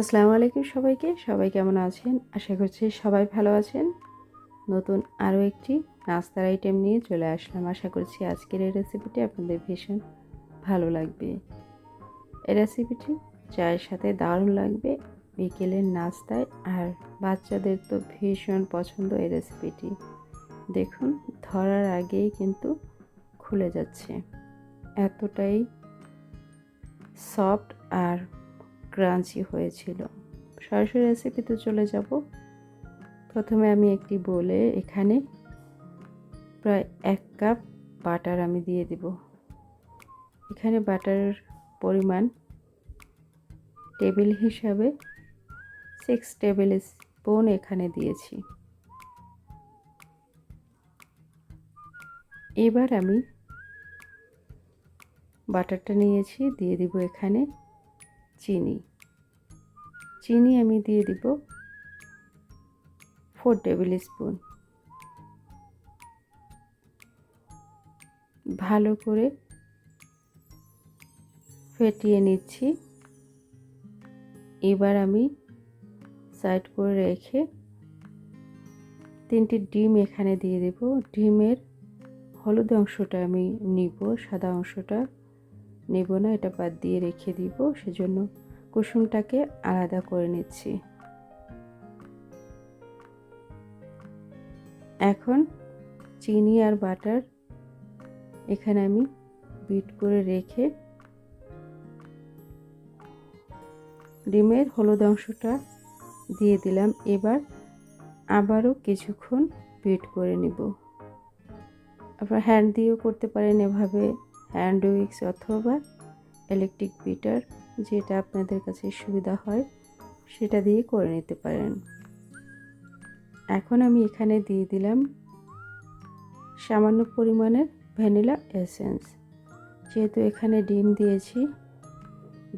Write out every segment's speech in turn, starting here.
আসসালামু আলাইকুম সবাইকে। সবাই কেমন আছেন? আশা করছি সবাই ভালো আছেন। নতুন আরও একটি নাস্তার আইটেম নিয়ে চলে আসলাম। আশা করছি আজকের এই রেসিপিটি আপনাদের ভীষণ ভালো লাগবে। এই রেসিপিটি চায়ের সাথে দারুণ লাগবে। বিকেলের নাস্তায় আর বাচ্চাদের তো ভীষণ পছন্দ এই রেসিপিটি দেখুন, ধরার আগেই কিন্তু খুলে যাচ্ছে। এতটাই সফট আর ক্রাঞ্চি হয়েছিল। সরাসরি রেসিপিতে চলে যাব। প্রথমে আমি একটি বলে এখানে প্রায় এক কাপ বাটার আমি দিয়ে দিব। এখানে বাটারের পরিমাণ টেবিল হিসাবে সিক্স টেবিল স্পুন এখানে দিয়েছি। এবার আমি বাটারটা নিয়েছি, দিয়ে দিব এখানে চিনি। চিনি আমি দিয়ে দিব ফোর টেবিল স্পুন ভালো করে ফেটিয়ে নিচ্ছি। এবার আমি সাইড করে রেখে তিনটি ডিম এখানে দিয়ে দেব। ডিমের হলুদ অংশটা আমি নিব, সাদা অংশটা। নেব না, এটা বাদ দিয়ে রেখে দিব, সেজন্য কুসুমটাকে আলাদা করে নিচ্ছি। এখন চিনি আর বাটার এখানে আমি বিট করে রেখে ডিমের হলুদ অংশটা দিয়ে দিলাম। এবার আবারও কিছুক্ষণ বিট করে নিব। আপনার হ্যান্ড দিয়েও করতে পারেন এভাবে। হ্যান্ড উইক্স অথবা ইলেকট্রিক বিটার যেটা আপনাদের কাছে সুবিধা হয়, সেটা দিয়ে করে নিতে পারেন। এখন আমি এখানে দিয়ে দিলাম সামান্য পরিমাণের ভ্যানিলা এসেন্স যেহেতু এখানে ডিম দিয়েছি,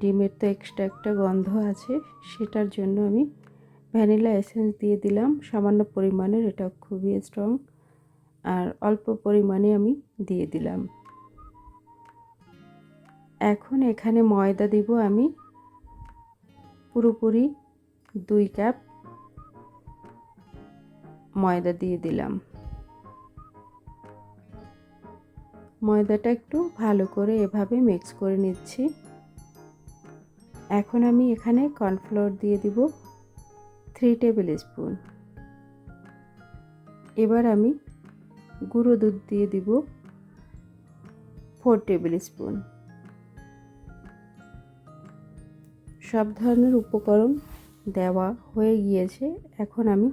ডিমের তো এক্সট্রা একটা গন্ধ আছে, সেটার জন্য আমি ভ্যানিলা এসেন্স দিয়ে দিলাম। সামান্য পরিমাণের এটা খুবই স্ট্রং আর অল্প পরিমাণে আমি দিয়ে দিলাম। এখন এখানে ময়দা দিব আমি পুরোপুরি দুই কাপ ময়দা দিয়ে দিলাম। ময়দাটা একটু ভালো করে এভাবে মিক্স করে নিচ্ছি। এখন আমি এখানে কর্নফ্লোর দিয়ে দিব থ্রি টেবিল স্পুন। এবার আমি গুঁড়ো দুধ দিয়ে দিব ফোর টেবিল স্পুন। সব ধরনের উপকরণ দেওয়া হয়ে গিয়েছে। এখন আমি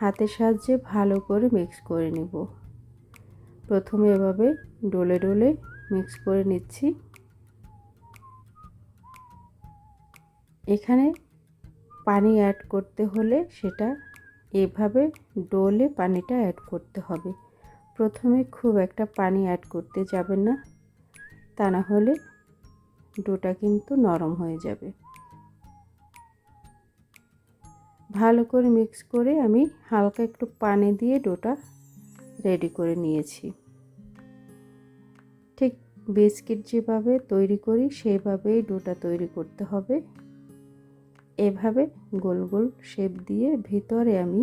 হাতের সাহায্যে ভালো করে মিক্স করে নেব। প্রথমে এভাবে ডোলে ডোলে মিক্স করে নিচ্ছি। এখানে পানি অ্যাড করতে হলে সেটা এভাবে ডোলে পানিটা অ্যাড করতে হবে। প্রথমে খুব একটা পানি অ্যাড করতে যাবেন না, তা না হলে ডোটা কিন্তু নরম হয়ে যাবে। ভালো করে মিক্স করে আমি হালকা একটু পানি দিয়ে ডোটা রেডি করে নিয়েছি। ঠিক বিস্কিট যেভাবে তৈরি করি সেইভাবেই ডোটা তৈরি করতে হবে। এভাবে গোল গোল শেপ দিয়ে ভিতরে আমি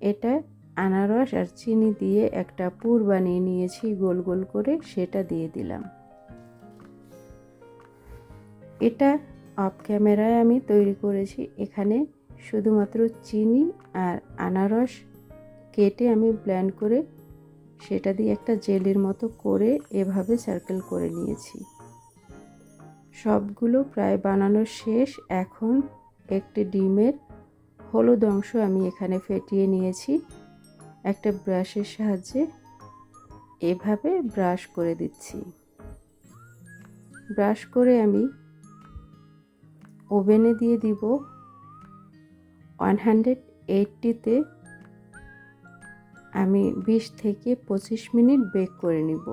এটা আনারস আর চিনি দিয়ে একটা পুর বানিয়ে নিয়েছি, গোল গোল করে সেটা দিয়ে দিলাম। এটা অফ ক্যামেরায় আমি তৈরি করেছি, এখানে শুধুমাত্র চিনি আর আনারস কেটে আমি ব্ল্যান্ড করে সেটা দিয়ে একটা জেলির মতো করে এভাবে সার্কেল করে নিয়েছি। সবগুলো প্রায় বানানো শেষ। এখন একটি ডিমের হলুদ অংশ আমি এখানে ফেটিয়ে নিয়েছি। একটা ব্রাশের সাহায্যে এভাবে ব্রাশ করে দিচ্ছি। ব্রাশ করে আমি ওভেনে দিয়ে দিব। ওয়ান হান্ড্রেড এইটটিতে আমি বিশ থেকে পঁচিশ মিনিট বেক করে নিব।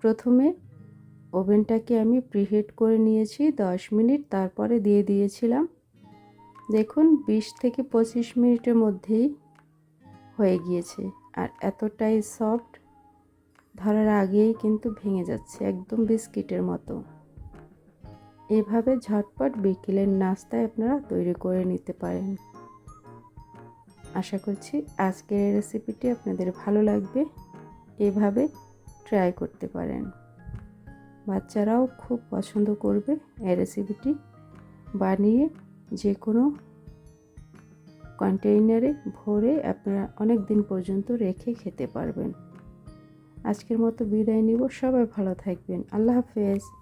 প্রথমে ওভেনটাকে আমি প্রিহিট করে নিয়েছি দশ মিনিট, তারপরে দিয়ে দিয়েছিলাম। দেখুন, বিশ থেকে পঁচিশ মিনিটের মধ্যেই হয়ে গিয়েছে আর এতটাই সফট, ধরার আগেই কিন্তু ভেঙে যাচ্ছে, একদম বিস্কিটের মতো। এভাবে ঝটপট বিকেলের নাস্তায় আপনারা তৈরি করে নিতে পারেন। আশা করছি আজকের রেসিপিটি আপনাদের ভালো লাগবে। এভাবে ট্রাই করতে পারেন। বাচ্চারাও খুব পছন্দ করবে এই রেসিপিটি। বানিয়ে যে কোনো কন্টেইনারে ভরে আপনারা অনেক দিন পর্যন্ত রেখে খেতে পারবেন। আজকের মতো বিদায় নিব। সবাই ভালো থাকবেন। আল্লাহ হাফেজ।